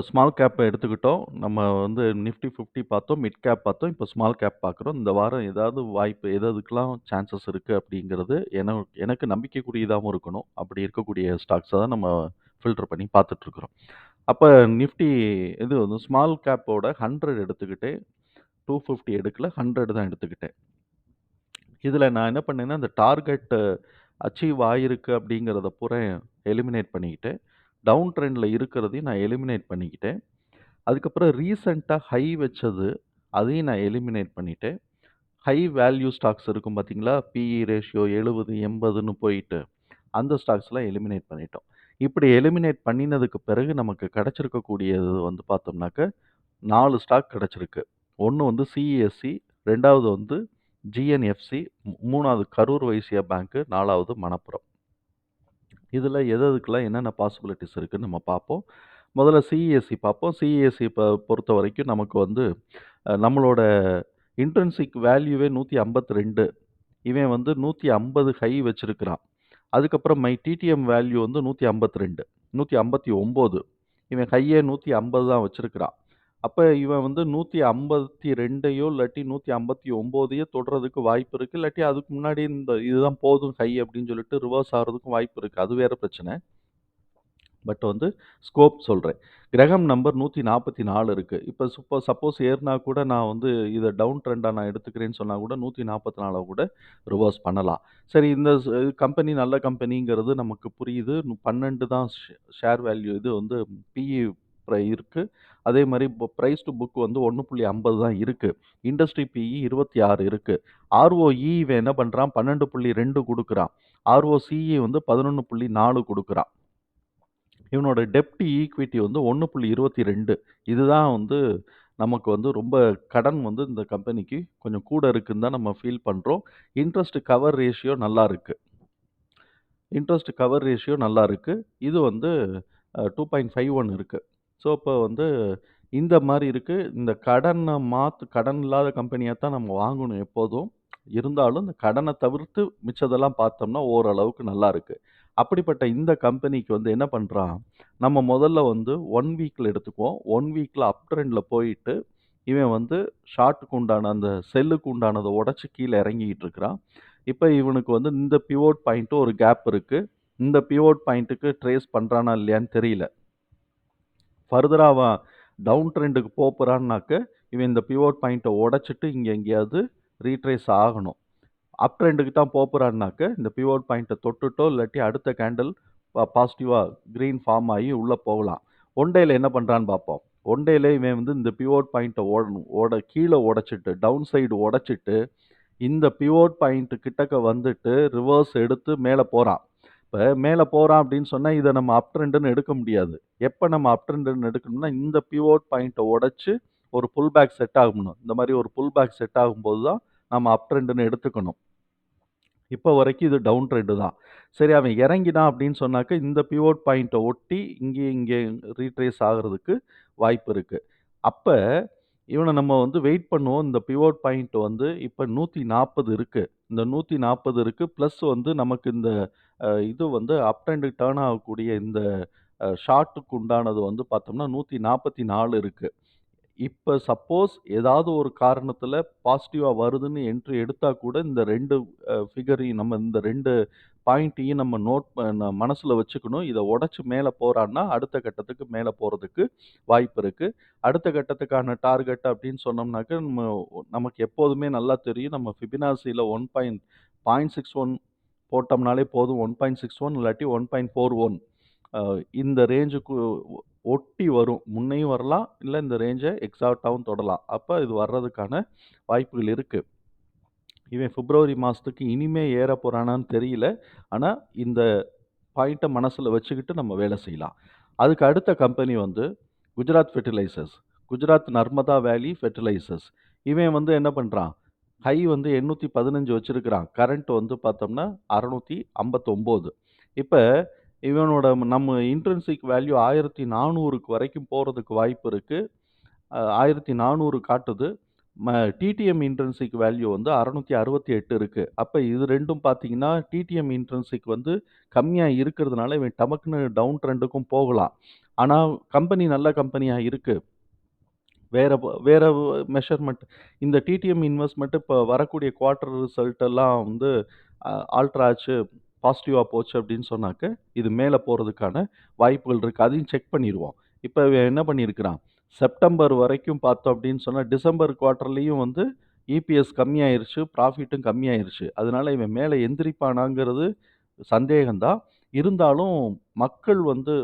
Small கேப்பை எடுத்துக்கிட்டோம். நம்ம வந்து நிஃப்டி 50 பார்த்தோம். மிட் கேப் பார்த்தோம். இப்போ ஸ்மால் கேப் பார்க்குறோம். இந்த வாரம் ஏதாவது வாய்ப்பு எது சான்சஸ் இருக்குது அப்படிங்கிறது என எனக்கு நம்பிக்கைக்குரியதாகவும் இருக்கணும். அப்படி இருக்கக்கூடிய ஸ்டாக்ஸை தான் நம்ம ஃபில்டர் பண்ணி பார்த்துட்ருக்குறோம். அப்போ நிஃப்டி இது வந்து ஸ்மால் கேப்போட 100 எடுத்துக்கிட்டேன். 250 எடுக்கல. 100 தான் எடுத்துக்கிட்டேன். இதில் நான் என்ன பண்ணேன்னா, இந்த டார்கெட் அச்சீவ் ஆகிருக்கு அப்படிங்கிறத பூரா எலிமினேட் பண்ணிக்கிட்டேன். டவுன் ட்ரெண்டில் இருக்கிறதையும் நான் எலிமினேட் பண்ணிக்கிட்டேன். அதுக்கப்புறம் ரீசென்ட்டா ஹை வச்சது, அதையும் நான் எலிமினேட் பண்ணிட்டேன். ஹை வேல்யூ ஸ்டாக்ஸ் இருக்கும் பார்த்தீங்களா? பிஇ ரேஷியோ 70, 80ன்னு போயிட்டு, அந்த ஸ்டாக்ஸ்லாம் எலிமினேட் பண்ணிட்டோம். இப்படி எலிமினேட் பண்ணினதுக்கு பிறகு நமக்கு கிடச்சிருக்கக்கூடியது வந்து பார்த்தோம்னாக்க, நாலு ஸ்டாக் கிடச்சிருக்கு ஒன்று வந்து சிஇஎஸ்சி, ரெண்டாவது வந்து ஜிஎன்எஃப்சி, மூணாவது கரூர் வைஸ்யா பேங்க், 4வது மணப்புரம். இதில் எது எதுக்கெல்லாம் என்னென்ன பாசிபிலிட்டிஸ் இருக்குன்னு நம்ம பார்ப்போம். முதல்ல சிஇஎஸ்சி பார்ப்போம். சிஇஎஸ்சி பொறுத்த வரைக்கும் நமக்கு வந்து நம்மளோட இன்ட்ரென்சிக் வேல்யூவே 152. இவன் வந்து 150 ஹை வச்சுருக்கிறான் அதுக்கப்புறம் மை டிடிஎம் வேல்யூ வந்து 152, 159. இவன் ஹையே 150 தான் வச்சுருக்கிறான் அப்ப இவன் வந்து 152யோ இல்லாட்டி 159யோ தொடுறதுக்கு வாய்ப்பு இருக்கு. இல்லாட்டி அதுக்கு முன்னாடி இந்த இதுதான் போதும் கை அப்படின்னு சொல்லிட்டு ரிவர்ஸ் ஆகுறதுக்கும் வாய்ப்பு இருக்கு. அது வேற பிரச்சனை. பட் வந்து ஸ்கோப் சொல்றேன். கிரகம் நம்பர் 144 இருக்கு. இப்ப சுப்ப சப்போஸ் ஏறுனா கூட நான் வந்து இத டவுன் ட்ரெண்டா நான் எடுத்துக்கிறேன்னு சொன்னா கூட 144 கூட ரிவர்ஸ் பண்ணலாம். சரி இந்த கம்பெனி நல்ல கம்பெனிங்கிறது நமக்கு புரியுது. 12 தான் ஷே ஷேர் வேல்யூ இது வந்து பிஇ ப்ரை அதே மாதிரி ப பிரைஸ் டூ புக் வந்து 1.50 தான் இருக்குது இண்டஸ்ட்ரி பிஇ இருபத்தி ஆறு இருக்குது ஆர்ஓஇ இவன் என்ன பண்ணுறான் பன்னெண்டு புள்ளி ரெண்டு கொடுக்குறான். ஆர்ஓசிஇ வந்து பதினொன்று புள்ளி நாலு கொடுக்குறான். இவனோட டெப்ட் ஈக்விட்டி வந்து 1.22 இதுதான் வந்து நமக்கு வந்து ரொம்ப கடன் வந்து இந்த கம்பெனிக்கு கொஞ்சம் கூட இருக்குன்னு தான் நம்ம ஃபீல் பண்ணுறோம் இன்ட்ரெஸ்ட் கவர் ரேஷியோ நல்லா இருக்குது இன்ட்ரெஸ்ட் கவர் ரேஷியோ நல்லா இருக்குது இது வந்து டூ பாயிண்ட் ஃபைவ் ஒன் இருக்குது ஸோ, இப்போ வந்து இந்த மாதிரி இருக்குது இந்த கடனை மாற்று கடன் இல்லாத கம்பெனியாக தான் நம்ம வாங்கணும் எப்போதும். இருந்தாலும் இந்த கடனை தவிர்த்து மிச்சதெல்லாம் பார்த்தோம்னா ஓரளவுக்கு நல்லா இருக்குது அப்படிப்பட்ட இந்த கம்பெனிக்கு வந்து என்ன பண்ணுறான் நம்ம முதல்ல வந்து ஒன் வீக்கில் எடுத்துக்குவோம். ஒன் வீக்கில் அப் ட்ரெண்டில் போயிட்டு, இவன் வந்து ஷார்ட்டுக்கு உண்டான அந்த செல்லுக்கு உண்டானதை உடச்சி கீழே இறங்கிக்கிட்டு இருக்கிறான். இப்போ இவனுக்கு வந்து இந்த பிவோட் பாயிண்ட்டு ஒரு கேப் இருக்குது இந்த பிவோட் பாயிண்ட்டுக்கு ட்ரேஸ் பண்ணுறானா இல்லையான்னு தெரியல. ஃபர்தராக அவன் டவுன் ட்ரெண்டுக்கு போகிறான்னாக்க இவன் இந்த பிவோட் பாயிண்ட்டை உடச்சிட்டு இங்கே எங்கேயாவது ரீட்ரேஸ் ஆகணும். அப் ட்ரெண்டுக்கு தான் போகிறான்னாக்க இந்த பிவோட் பாயிண்ட்டை தொட்டுட்டோ இல்லாட்டி அடுத்த கேண்டில் பாசிட்டிவாக க்ரீன் ஃபார்ம் ஆகி உள்ளே போகலாம். ஒன் என்ன பண்ணுறான்னு பார்ப்போம். ஒன் டேல இவன் வந்து இந்த பிவோட் பாயிண்ட்டை ஓடணும் ஓட கீழே உடச்சிட்டு டவுன் சைடு உடச்சிட்டு இந்த பிவோட் பாயிண்ட்டு கிட்டக்க வந்துட்டு ரிவர்ஸ் எடுத்து மேலே போகிறான் இப்போ மேலே போகிறோம் அப்படின்னு சொன்னால் இதை நம்ம அப் ட்ரெண்டுன்னு எடுக்க முடியாது. எப்போ நம்ம அப் ட்ரெண்டுன்னு எடுக்கணும்னா, இந்த பிவோட் பாயிண்ட்டை உடச்சி ஒரு புல் பேக் செட் ஆகணும். இந்த மாதிரி ஒரு புல் பேக் செட் ஆகும்போது தான் நம்ம அப் ட்ரெண்டுன்னு எடுத்துக்கணும். இப்போ வரைக்கும் இது டவுன் ட்ரெண்டு தான். சரி அவன் இறங்கினான் அப்படின்னு சொன்னாக்க, இந்த பிவோட் பாயிண்ட்டை ஒட்டி இங்கே இங்கே ரீட்ரேஸ் ஆகுறதுக்கு வாய்ப்பு இருக்குது அப்போ இவனை நம்ம வந்து வெயிட் பண்ணுவோம். இந்த பிவோட் பாயிண்ட் வந்து இப்போ நூற்றி நாற்பது இருக்குது இந்த நூற்றி நாற்பது இருக்குது ப்ளஸ் வந்து நமக்கு இந்த இது வந்து அப் அண்ட் டேர்ன் ஆகக்கூடிய இந்த ஷார்ட்டுக்கு உண்டானது வந்து பார்த்தோம்னா நூற்றி நாற்பத்தி நாலு இருக்குது இப்போ சப்போஸ் ஏதாவது ஒரு காரணத்தில் பாசிட்டிவாக வருதுன்னு என்ட்ரி எடுத்தால் கூட இந்த ரெண்டு ஃபிகரையும் நம்ம இந்த ரெண்டு பாயிண்ட்டையும் நம்ம நோட் மனசில் வச்சுக்கணும். இதை உடச்சி மேலே போகிறான்னா அடுத்த கட்டத்துக்கு மேலே போகிறதுக்கு வாய்ப்பு இருக்குது அடுத்த கட்டத்துக்கான டார்கெட் அப்படின்னு சொன்னோம்னாக்க, நம்ம நமக்கு எப்போதுமே நல்லா தெரியும். நம்ம ஃபிபினாசியில் ஒன் பாயிண்ட் 0.61 போட்டோம்னாலே போதும். 1.61 இல்லாட்டி ஒன் பாயிண்ட் ஃபோர் ஒன் இந்த ரேஞ்சுக்கு ஒட்டி வரும். முன்னையும் வரலாம். இல்லை இந்த ரேஞ்சை எக்ஸாக்டாகவும் தொடலாம். அப்போ இது வர்றதுக்கான வாய்ப்புகள் இருக்குது இவன் பிப்ரவரி மாதத்துக்கு இனிமே ஏறப் போகிறானான்னு தெரியல. ஆனால் இந்த பாயிண்ட்டை மனசில் வச்சுக்கிட்டு நம்ம வேலை செய்யலாம். அதுக்கு அடுத்த கம்பெனி வந்து குஜராத் ஃபெர்டிலைசர்ஸ். குஜராத் நர்மதா வேலி ஃபெர்டிலைசர்ஸ். இவன் வந்து என்ன பண்ணுறான் ஹை வந்து எண்ணூற்றி பதினஞ்சு வச்சுருக்கிறான் கரண்ட் வந்து பார்த்தோம்னா அறநூற்றி ஐம்பத்தொம்போது இப்போ இவனோட நம்ம இன்ட்ரென்சிக் வேல்யூ 1400க்கு வரைக்கும் போகிறதுக்கு வாய்ப்பு இருக்குது ஆயிரத்தி நானூறு காட்டுது. ம டிடிஎம் இன்ட்ரென்சிக் வேல்யூ வந்து 668 இருக்கு. அப்போ இது ரெண்டும் பார்த்தீங்கன்னா, டிடிஎம் இன்ட்ரென்சிக் வந்து கம்மியாக இருக்கிறதுனால, இவன் டமக்குன்னு டவுன் ட்ரெண்டுக்கும் போகலாம். ஆனால் கம்பெனி நல்ல கம்பெனியாக இருக்குது வேற வேறு வேற இந்த டிடிஎம் இன்வெஸ்ட்மெண்ட் இப்போ வரக்கூடிய குவார்ட்டர் ரிசல்ட் எல்லாம் வந்து ஆல்ட்ரா ஆச்சு, பாசிட்டிவாக போச்சு அப்படின்னு சொன்னாக்க, இது மேலே போகிறதுக்கான வாய்ப்புகள் இருக்குது அதையும் செக் பண்ணிடுவோம் இப்போ இவன் என்ன பண்ணியிருக்கிறான்? செப்டம்பர் வரைக்கும் பார்த்தோம் அப்படின்னு சொன்னால் டிசம்பர் குவார்ட்டர்லயும் வந்து இபிஎஸ் கம்மியாயிருச்சு, ப்ராஃபிட்டும் கம்மியாயிருச்சு. அதனால இவன் மேலே எந்திரிப்பானாங்கிறது சந்தேகம்தான் இருந்தாலும் மக்கள் வந்து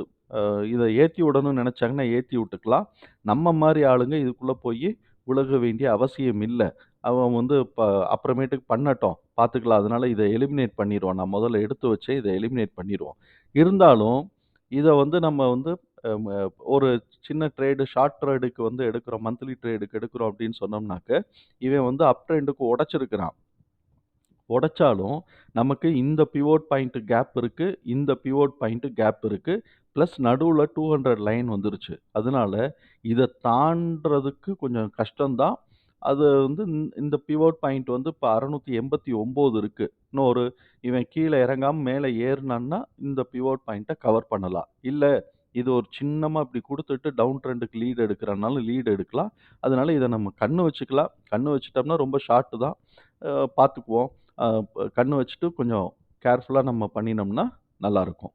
இதை ஏற்றி விடணும்னு நினச்சாங்கன்னா ஏற்றி விட்டுக்கலாம். நம்ம மாதிரி ஆளுங்க இதுக்குள்ளே போய் உலக வேண்டிய அவசியம் இல்லை அவன் வந்து ப அப்புறமேட்டுக்கு பண்ணட்டும். பார்த்துக்கலாம். அதனால் இதை எலிமினேட் பண்ணிடுவோம் நான் முதல்ல எடுத்து வச்சே இதை எலிமினேட் பண்ணிடுவோம் இருந்தாலும், இதை வந்து நம்ம வந்து ஒரு சின்ன ட்ரேடு, ஷார்ட் ட்ரேடுக்கு வந்து எடுக்கிறோம். மந்த்லி ட்ரேடுக்கு எடுக்கிறோம் அப்படின்னு சொன்னோம்னாக்க, இவன் வந்து அப் ட்ரெண்டுக்கு உடச்சிருக்கிறான் உடைச்சாலும், நமக்கு இந்த பிவோட் பாயிண்ட்டு கேப் இருக்குது இந்த பிவோட் பாயிண்ட்டு கேப் இருக்குது ப்ளஸ் நடுவில் டூ ஹண்ட்ரட் லைன் வந்துருச்சு. அதனால இதை தாண்டுறதுக்கு கொஞ்சம் கஷ்டம் தான். அது வந்து இந்த பிவோட் பாயிண்ட் வந்து இப்ப 689 இருக்கு. இன்னும் ஒரு இவன் கீழே இறங்காமல் மேலே ஏறினான்னா இந்த பிவோட் பாயிண்ட்டை கவர் பண்ணலாம். இல்லை இது ஒரு சின்னமாக இப்படி கொடுத்துட்டு டவுன் ட்ரெண்டுக்கு லீடு எடுக்கிறனாலும் லீடு எடுக்கலாம். அதனால இதை நம்ம கண்ணு வச்சுக்கலாம். கண்ணு வச்சுட்டோம்னா ரொம்ப ஷார்ட்டு தான். பார்த்துக்குவோம். கண் வச்சுட்டு கொஞ்சம் கேர்ஃபுல்லாக நம்ம பண்ணினோம்னா நல்லாயிருக்கும்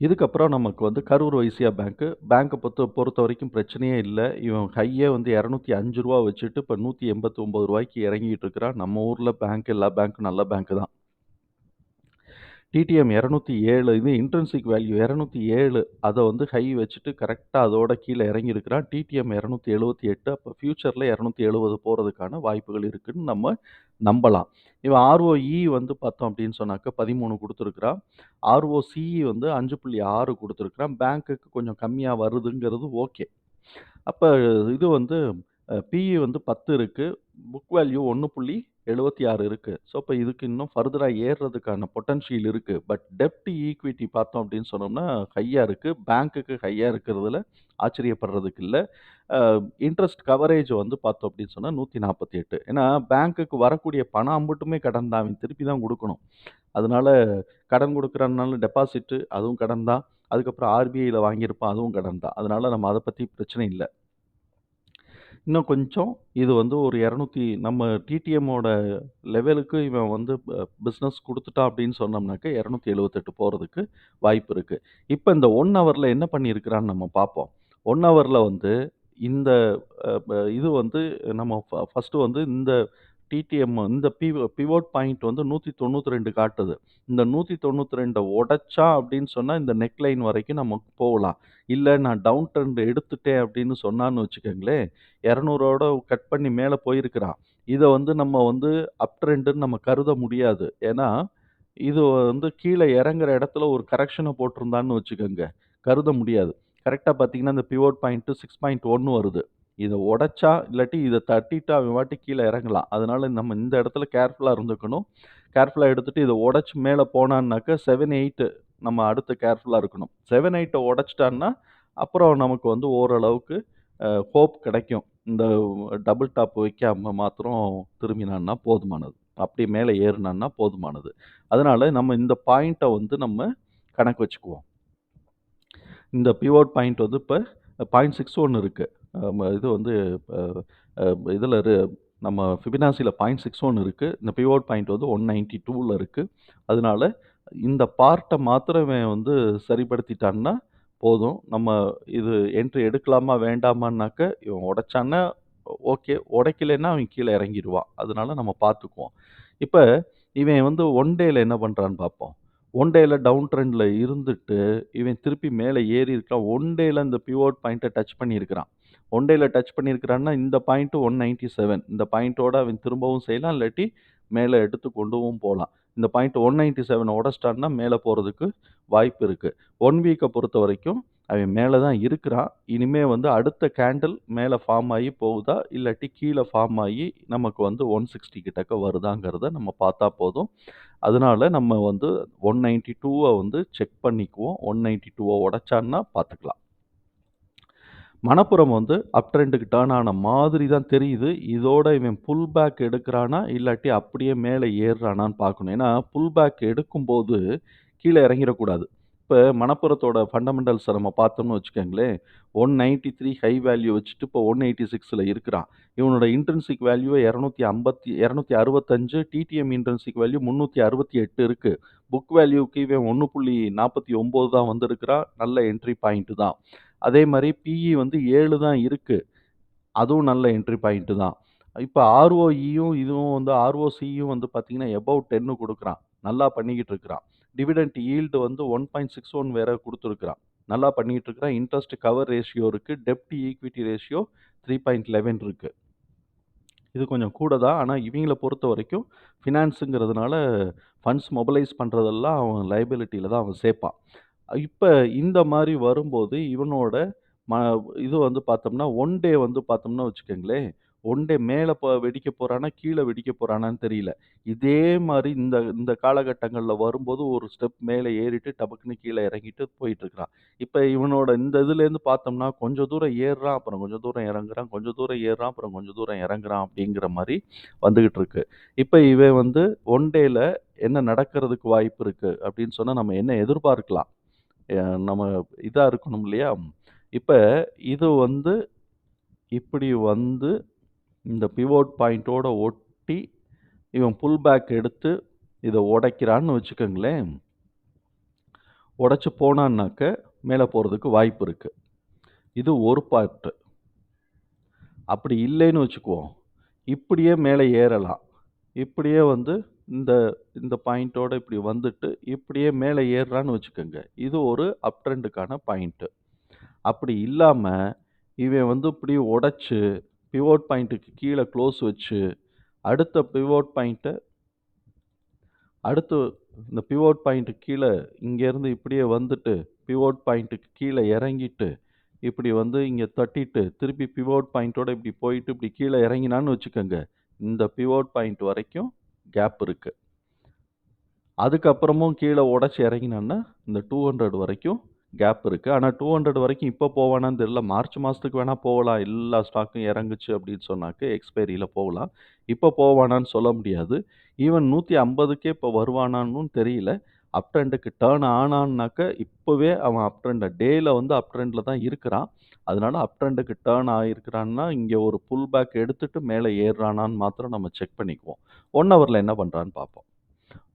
இதுக்கப்புறம் நமக்கு வந்து கரூர் வைஸ்யா பேங்க். பேங்க்கை பொறுத்த பொறுத்த வரைக்கும் பிரச்சனையே இல்லை இவன் ஹையே வந்து இரநூத்தி அஞ்சு ரூபா வச்சுட்டு இப்போ நூற்றி எண்பத்தி ஒம்பது ரூபாய்க்கு இறங்கிட்டு இருக்கிறான். நம்ம ஊரில் பேங்க் எல்லா பேங்க்கும் நல்ல பேங்க் தான். டிடிஎம் 207 இது இன்ட்ரென்சிக் வேல்யூ இரநூத்தி ஏழு அதை வந்து ஹை வச்சுட்டு கரெக்டாக அதோட கீழே இறங்கியிருக்கிறான். டிடிஎம் இரநூத்தி எழுபத்தி எட்டு அப்போ ஃப்யூச்சரில் இரநூத்தி எழுபது போகிறதுக்கான வாய்ப்புகள் இருக்குதுன்னு நம்ம நம்பலாம். இவன் ஆர்ஓஇ வந்து பார்த்தோம் அப்படின்னு சொன்னாக்க பதிமூணு கொடுத்துருக்குறான் ஆர்ஓசிஇ வந்து அஞ்சு புள்ளி ஆறு கொடுத்துருக்குறான் பேங்க்குக்கு கொஞ்சம் கம்மியாக வருதுங்கிறது ஓகே. அப்போ இது வந்து பிஇ வந்து 10 இருக்கு. புக் வேல்யூ ஒன்று புள்ளி எழுபத்தி ஆறு இருக்குது ஸோ, இப்போ இதுக்கு இன்னும் ஃபர்தராக ஏறுறதுக்கான பொட்டன்ஷியல் இருக்குது பட் டெப்ட் ஈக்விட்டி பார்த்தோம் அப்படின்னு சொன்னோம்னா, ஹையாக இருக்குது பேங்க்குக்கு ஹையாக இருக்கிறதுல ஆச்சரியப்படுறதுக்கு இல்லை இன்ட்ரெஸ்ட் கவரேஜ் வந்து பார்த்தோம் அப்படின்னு சொன்னால் நூற்றி நாற்பத்தி எட்டு ஏன்னா, பேங்க்குக்கு வரக்கூடிய பணம் அம்பட்டுமே கடன் தான். அவன் திருப்பி தான் கொடுக்கணும் அதனால கடன் குடுக்குறான்னாலும் டெபாசிட்டு அதுவும் கடன் தான். அதுக்கப்புறம் ஆர்பிஐயில் வாங்கியிருப்பான். அதுவும் கடன் தான். அதனால் நம்ம அதை பற்றி பிரச்சனை இல்லை இன்னும் கொஞ்சம் இது வந்து ஒரு 200 நம்ம டிடிஎம்மோட லெவலுக்கு இவன் வந்து ப கொடுத்துட்டா அப்படின்னு சொன்னோம்னாக்க 278 போறதுக்கு வாய்ப்பு இருக்குது இப்போ இந்த ஒன் ஹவரில் என்ன பண்ணியிருக்கிறான்னு நம்ம பார்ப்போம். ஒன் ஹவரில் வந்து இந்த இது வந்து நம்ம ஃப வந்து இந்த டிடிஎம் இந்த பிவ பிவோட் பாயிண்ட் வந்து 192 காட்டுது. இந்த நூற்றி தொண்ணூற்றி ரெண்டை உடைச்சா அப்படின்னு சொன்னால் இந்த நெக்லைன் வரைக்கும் நம்ம போகலாம். இல்லை நான் டவுன் ட்ரெண்ட் எடுத்துட்டேன் அப்படின்னு சொன்னான்னு வச்சுக்கோங்களேன் இரநூறோட கட் பண்ணி மேலே போயிருக்கிறான். இதை வந்து நம்ம வந்து அப் ட்ரெண்டுன்னு நம்ம கருத முடியாது. ஏன்னா, இது வந்து கீழே இறங்குற இடத்துல ஒரு கரெக்ஷனை போட்டிருந்தான்னு வச்சுக்கோங்க கருத முடியாது. கரெக்டாக பார்த்தீங்கன்னா, இந்த பிவோட் பாயிண்ட் 6.1 வருது. இதை உடைச்சா, இல்லாட்டி இதை தட்டிட்டா அவன் வாட்டி கீழே இறங்கலாம். அதனால நம்ம இந்த இடத்துல கேர்ஃபுல்லாக இருந்துக்கணும். கேர்ஃபுல்லாக எடுத்துட்டு இதை உடச்சி மேலே போனான்னாக்கா செவன் எயிட்டு நம்ம அடுத்து கேர்ஃபுல்லாக இருக்கணும். செவன் எயிட்டை உடச்சிட்டான்னா அப்புறம் நமக்கு வந்து ஓரளவுக்கு ஹோப் கிடைக்கும். இந்த டபுள் டாப் வைக்காம மாத்திரம் திரும்பினான்னா போதுமானது. அப்படி மேலே ஏறினான்னா போதுமானது. அதனால நம்ம இந்த பாயிண்ட்டை வந்து நம்ம கணக்கு வச்சுக்குவோம். இந்த பிவோட் பாயிண்ட் வந்து இப்போ பாயிண்ட் சிக்ஸ் ஒன்று இருக்குது இது வந்து இதில் நம்ம ஃபிபினாசியில் பாயிண்ட் சிக்ஸ் ஒன் இருக்குது இந்த பிவோட் பாயிண்ட் வந்து ஒன் நைன்ட்டி டூவில் இருக்குது அதனால இந்த பார்ட்டை மாத்திரம் இவன் வந்து சரிப்படுத்திட்டான்னா போதும். நம்ம இது என்ட்ரி எடுக்கலாமா, வேண்டாமான்னாக்க, இவன் உடைச்சான்னா ஓகே. உடைக்கலைன்னா அவன் கீழே இறங்கிடுவான் அதனால நம்ம பார்த்துக்குவோம். இப்போ இவன் வந்து ஒன் டேயில் என்ன பண்ணுறான்னு பார்ப்போம். ஒன் டேயில் டவுன் ட்ரெண்டில் இருந்துட்டு, இவன் திருப்பி மேலே ஏறி இருக்கான். ஒன் டேல இந்த பிவோட் பாயிண்ட்டை டச் பண்ணியிருக்கிறான். ஒன் டேயில் டச் பண்ணியிருக்கிறான்னா, இந்த பாயிண்ட்டு ஒன் நைன்ட்டி செவன் இந்த பாயிண்ட்டோட அவன் திரும்பவும் செய்யலாம். இல்லாட்டி மேலே எடுத்து கொண்டுவும் போகலாம் இந்த பாயிண்ட் 197 உடைச்சிட்டான்னா மேலே போகிறதுக்கு வாய்ப்பு இருக்குது ஒன் வீக்கை பொறுத்த வரைக்கும் அவன் மேலே தான் இருக்கிறான். இனிமேல் வந்து அடுத்த கேண்டில் மேலே ஃபார்ம் ஆகி போகுதா? இல்லாட்டி கீழே ஃபார்ம் ஆகி நமக்கு வந்து 160 கிட்டக்க வருதாங்கிறத நம்ம பார்த்தா போதும். அதனால நம்ம வந்து 192வ வந்து செக் பண்ணிக்குவோம். 192வ உடைச்சான்னா பார்த்துக்கலாம். மணப்புறம் வந்து அப் ட்ரெண்டுக்கு டேர்ன் ஆன மாதிரி தான் தெரியுது. இதோட இவன் புல் பேக் எடுக்கிறானா இல்லாட்டி அப்படியே மேலே ஏறுறானான்னு பார்க்கணும். ஏன்னா, புல் பேக் எடுக்கும்போது கீழே இறங்கிடக்கூடாது இப்போ மணப்புறத்தோட ஃபண்டமெண்டல்ஸை நம்ம பார்த்தோம்னு வச்சுக்கங்களேன், 193 ஹை வேல்யூ வச்சுட்டு இப்போ 186ல இருக்கிறான். இவனோட intrinsic value 250 265 TTM intrinsic value முந்நூற்றி அறுபத்தி எட்டு இருக்குது புக் வேல்யூக்கு இவன் 1.49 தான் வந்திருக்கிறான். நல்ல என்ட்ரி பாயிண்ட்டு தான். அதே மாதிரி பிஇ வந்து ஏழு தான் இருக்குது அதுவும் நல்ல என்ட்ரி பாயிண்ட்டு தான். இப்போ ஆர்ஓஇயும் இதுவும் வந்து ஆர்ஓசியும் வந்து பார்த்தீங்கன்னா, எபோவ் 10 குடுக்குறான். நல்லா பண்ணிக்கிட்டு இருக்கிறான். டிவிடெண்ட் ஈல்டு வந்து 1.61 வேற கொடுத்துருக்குறான் நல்லா பண்ணிக்கிட்டு இருக்கிறான். இன்ட்ரெஸ்ட் கவர் ரேஷியோ இருக்குது டெப்ட் equity ratio three point eleven இருக்குது இது கொஞ்சம் கூட தான். ஆனா, இவங்கள பொறுத்தவரைக்கும் ஃபினான்ஸுங்கிறதுனால ஃபண்ட்ஸ் மொபலைஸ் பண்ணுறதெல்லாம் அவன் லைபிலிட்டியில் தான் அவன் சேர்ப்பான். இப்ப இந்த மாரி வரும்போது இவனோட ம இது வந்து பார்த்தோம்னா, ஒன் டே வந்து பார்த்தோம்னா வச்சுக்கங்களேன், ஒன் டே மேல ப வெடிக்க போறானா? கீழ வெடிக்க போறானான்னு தெரியல. இதே மாரி இந்த இந்த காலகட்டங்கள்ல வரும்போது ஒரு ஸ்டெப் மேல ஏறிட்டு டபக்குன்னு கீழ இறங்கிட்டு போயிட்டுருக்கிறான். இப்ப இவனோட இந்த இதுலேருந்து பார்த்தோம்னா, கொஞ்சம் தூரம் ஏறுறான், அப்புறம் கொஞ்சம் தூரம் இறங்குறான், கொஞ்சம் தூரம் ஏறுறான், அப்புறம் கொஞ்சம் தூரம் இறங்குறான் அப்படிங்கிற மாரி வந்துகிட்டு இருக்கு. இப்ப இவன் வந்து ஒன் டேல என்ன நடக்கிறதுக்கு வாய்ப்பு இருக்கு அப்படின்னு சொன்னா, நம்ம என்ன எதிர்பார்க்கலாம்? நம்ம இதாக இருக்கணும் இல்லையா? இப்போ இது வந்து இப்படி வந்து இந்த பிவோட் பாயிண்ட்டோட ஒட்டி இவன் புல் பேக் எடுத்து இதை உடைக்கிறான்னு வச்சுக்கோங்களேன் உடச்சி போனான்னாக்க மேலே போகிறதுக்கு வாய்ப்பு இருக்குது இது ஒரு பார்ட்டு. அப்படி இல்லைன்னு வச்சுக்குவோம். இப்படியே மேலே ஏறலாம். இப்படியே வந்து இந்த இந்த பாயிண்ட்டோடு இப்படி வந்துட்டு, இப்படியே மேலே ஏறுறான்னு வச்சுக்கோங்க. இது ஒரு அப் ட்ரெண்டுக்கான பாயிண்ட்டு அப்படி இல்லாமல் இவன் வந்து இப்படி உடச்சி பிவோட் பாயிண்ட்டுக்கு கீழே க்ளோஸ் வச்சு, அடுத்த பிவோட் பாயிண்ட்டை அடுத்து இந்த பிவோட் பாயிண்ட்டுக்கு கீழே இங்கேருந்து இப்படியே வந்துட்டு, பிவோட் பாயிண்ட்டுக்கு கீழே இறங்கிட்டு, இப்படி வந்து இங்கே தட்டிட்டு, திருப்பி பிவோட் பாயிண்ட்டோடு இப்படி போயிட்டு, இப்படி கீழே இறங்கினான்னு வச்சுக்கோங்க. இந்த பிவோட் பாயிண்ட் வரைக்கும் கேப் இருக்குது அதுக்கப்புறமும் கீழே உடச்சி இறங்கினோன்னா இந்த 200 வரைக்கும் கேப் இருக்குது ஆனால் டூ ஹண்ட்ரட் வரைக்கும் இப்போ போவானான்னு தெரியல. மார்ச் மாதத்துக்கு வேணால் போகலாம். எல்லா ஸ்டாக்கும் இறங்குச்சு அப்படின்னு சொன்னாக்க எக்ஸ்பைரியில் போகலாம். இப்போ போவானான்னு சொல்ல முடியாது. ஈவன் நூற்றி ஐம்பதுக்கே இப்போ வருவானான்னு தெரியல. அப் ட்ரெண்டுக்கு டேர்ன் ஆனான்னாக்க, இப்போவே அவன் அப் ட்ரெண்ட் டேயில் வந்து அப் ட்ரெண்ட்ல தான் இருக்கிறான். அதனால அப் ட்ரெண்டுக்கு டர்ன் இங்கே ஒரு புல் பேக் எடுத்துட்டு மேலே ஏறுறானான்னு மாத்திரம் நம்ம செக் பண்ணிக்குவோம். ஒன் ஹவரில் என்ன பண்ணுறான்னு பார்ப்போம்.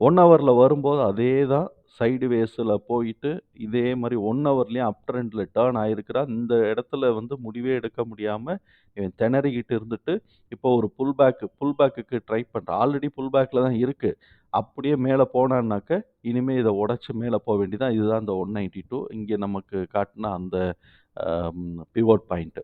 ஒன் ஹவரில் வரும்போது அதே தான் சைடு வேஸில் போயிட்டு, இதே மாதிரி ஒன் ஹவர்லேயும் அப் ட்ரெண்டில் டேர்ன் ஆயிருக்கிறான். இந்த இடத்துல வந்து முடிவே எடுக்க முடியாமல் இவன் திணறிக்கிட்டு இருந்துட்டு, இப்போ ஒரு புல் பேக்கு புல் பேக்குக்கு ட்ரை பண்ணுறான் ஆல்ரெடி புல் பேக்கில் தான் இருக்குது அப்படியே மேலே போனான்னாக்க, இனிமேல் இதை உடச்சி மேலே போக வேண்டியதான். இதுதான் இந்த ஒன் நயன்ட்டி டூ இங்கே நமக்கு காட்டினா அந்த பிவோட் பாயிண்ட்டு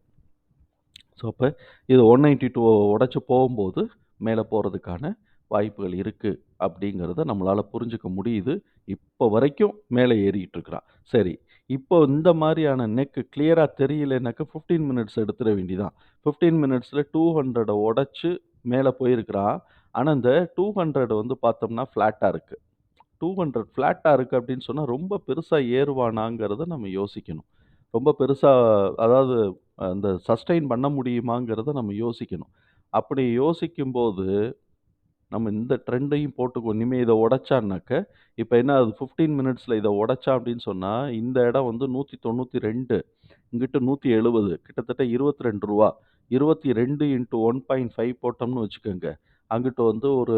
ஸோ, அப்போ இது ஒன் நைன்டி டூ உடச்சி போகும்போது, மேலே போகிறதுக்கான வாய்ப்புகள் இருக்குது அப்படிங்கிறத நம்மளால் புரிஞ்சுக்க முடியுது. இப்போ வரைக்கும் மேலே ஏறிட்டு இருக்கிறான். சரி, இப்போ இந்த மாதிரியான நெக்கு கிளியராக தெரியலனாக்க 15 மினிட்ஸ் எடுத்துட வேண்டிதான் ஃபிஃப்டீன் மினிட்ஸில் டூ ஹண்ட்ரட் உடச்சி மேலே போயிருக்கிறான். ஆனால் இந்த 200 வந்து பார்த்தோம்னா ஃப்ளாட்டாக இருக்குது டூ ஹண்ட்ரட் ஃப்ளாட்டாக இருக்குது அப்படின்னு சொன்னால் ரொம்ப பெருசாக ஏறுவானாங்கிறத நம்ம யோசிக்கணும். ரொம்ப பெருசாக அதாவது அந்த சஸ்டெயின் பண்ண முடியுமாங்கிறத நம்ம யோசிக்கணும். அப்படி யோசிக்கும்போது, நம்ம இந்த ட்ரெண்டையும் போட்டுக்குவோம். இனிமே இத உடைச்சான்னாக்க, இப்ப என்ன ஆகுது 15 மினிட்ஸ்ல இத உடைச்சான் அப்படின்னு சொன்னா, இந்த இடம் வந்து 192 இங்கிட்டு 170 கிட்டத்தட்ட ரூ. 22 22 இன்டூ 1.5 போட்டோம்னு வச்சுக்கோங்க. அங்கிட்டு வந்து ஒரு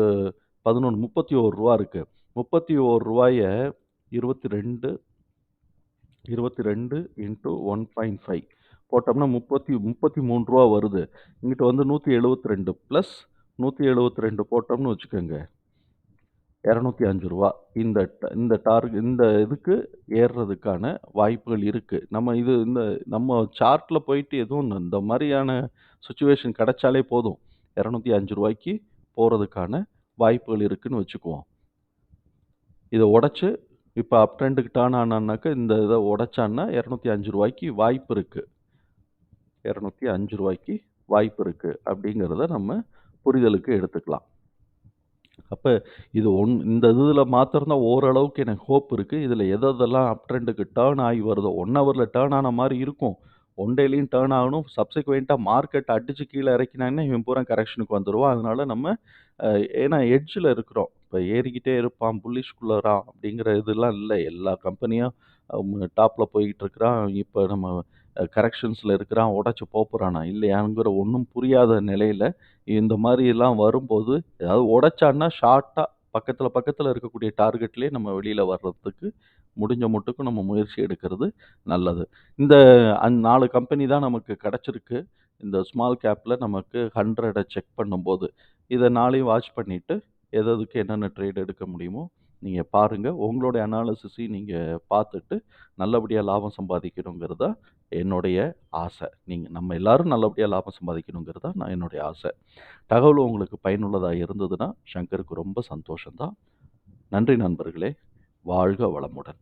11 ரூ. 31 இருக்கு. ரூ. 31ய 22 இருபத்தி ரெண்டு இன்ட்டு ஒன் பாயிண்ட் ஃபைவ் போட்டோம்னா முப்பத்தி முப்பத்தி மூணு ரூபா வருது. இங்கிட்ட வந்து நூற்றி எழுபத்ரெண்டு ப்ளஸ் நூற்றி எழுபத்தி ரெண்டு போட்டோம்னு வச்சுக்கோங்க. இரநூத்தி அஞ்சு ரூபா இந்த இந்த டார்க் இந்த இதுக்கு ஏறுறதுக்கான வாய்ப்புகள் இருக்குது நம்ம இது இந்த நம்ம சார்ட்டில் போயிட்டு எதுவும் இந்த மாதிரியான சுச்சுவேஷன் கிடைச்சாலே போதும். இரநூத்தி அஞ்சு ரூபாய்க்கு போகிறதுக்கான வாய்ப்புகள் இருக்குதுன்னு வச்சுக்குவோம். இதை உடச்சி இப்போ அப் ட்ரெண்டுக்கு டர்ன் ஆனான்னாக்க, இந்த இதை உடைச்சான்னா ரூ. 205 வாய்ப்பு இருக்குது இரநூத்தி அஞ்சு ரூபாய்க்கு வாய்ப்பு இருக்குது அப்படிங்கிறத நம்ம புரிதலுக்கு எடுத்துக்கலாம். அப்போ இது ஒன் இந்த இதில் மாத்திரம் ஓரளவுக்கு எனக்கு ஹோப் இருக்குது இதில் எது எதெல்லாம் அப் ட்ரெண்டுக்கு டேர்ன் ஆகி வருதோ, ஒன் ஹவரில் டேர்ன் ஆன மாதிரி இருக்கும். ஒன் டேலையும் டர்ன் ஆகணும். சப்சிக்வெண்ட்டாக மார்க்கெட் அடிச்சு கீழே இறக்கினாங்கன்னா, இவன் பூரா கரெக்ஷனுக்கு வந்துடுவோம் அதனால நம்ம ஏன்னா எட்ஜில் இருக்கிறோம். இப்போ ஏறிக்கிட்டே இருப்பான், புள்ளிஷ்குள்ளரா அப்படிங்கிற இதெல்லாம் இல்லை எல்லா கம்பெனியும் டாப்பில் போய்கிட்டு இருக்கிறான். இப்போ நம்ம கரெக்ஷன்ஸில் இருக்கிறான். உடச்சி போகிறானா இல்லையாங்கிற ஒன்றும் புரியாத நிலையில் இந்த மாதிரிலாம் வரும்போது, ஏதாவது உடைச்சான்னா ஷார்ட்டாக பக்கத்தில் பக்கத்தில் இருக்கக்கூடிய டார்கெட்லேயே நம்ம வெளியில் வர்றதுக்கு முடிஞ்ச மட்டுக்கும் நம்ம முயற்சி எடுக்கிறது நல்லது. இந்த அந் நாலு கம்பெனி தான் நமக்கு கிடச்சிருக்கு இந்த ஸ்மால் கேப்பில் நமக்கு 100 செக் பண்ணும்போது. இதை நாளையும் வாட்ச் பண்ணிவிட்டு எதுக்கு என்னென்ன ட்ரேட் எடுக்க முடியுமோ, நீங்கள் பாருங்கள் உங்களுடைய அனாலிசிஸையும் நீங்கள் பார்த்துட்டு, நல்லபடியாக லாபம் சம்பாதிக்கணுங்கிறது தான் என்னுடைய ஆசை. நீங்கள் நம்ம எல்லாரும் நல்லபடியாக லாபம் சம்பாதிக்கணுங்கிறது தான் நான் என்னுடைய ஆசை. தகவல் உங்களுக்கு பயனுள்ளதாக இருந்ததுன்னா, ஷங்கருக்கு ரொம்ப சந்தோஷம்தான் நன்றி நண்பர்களே! வாழ்க வளமுடன்.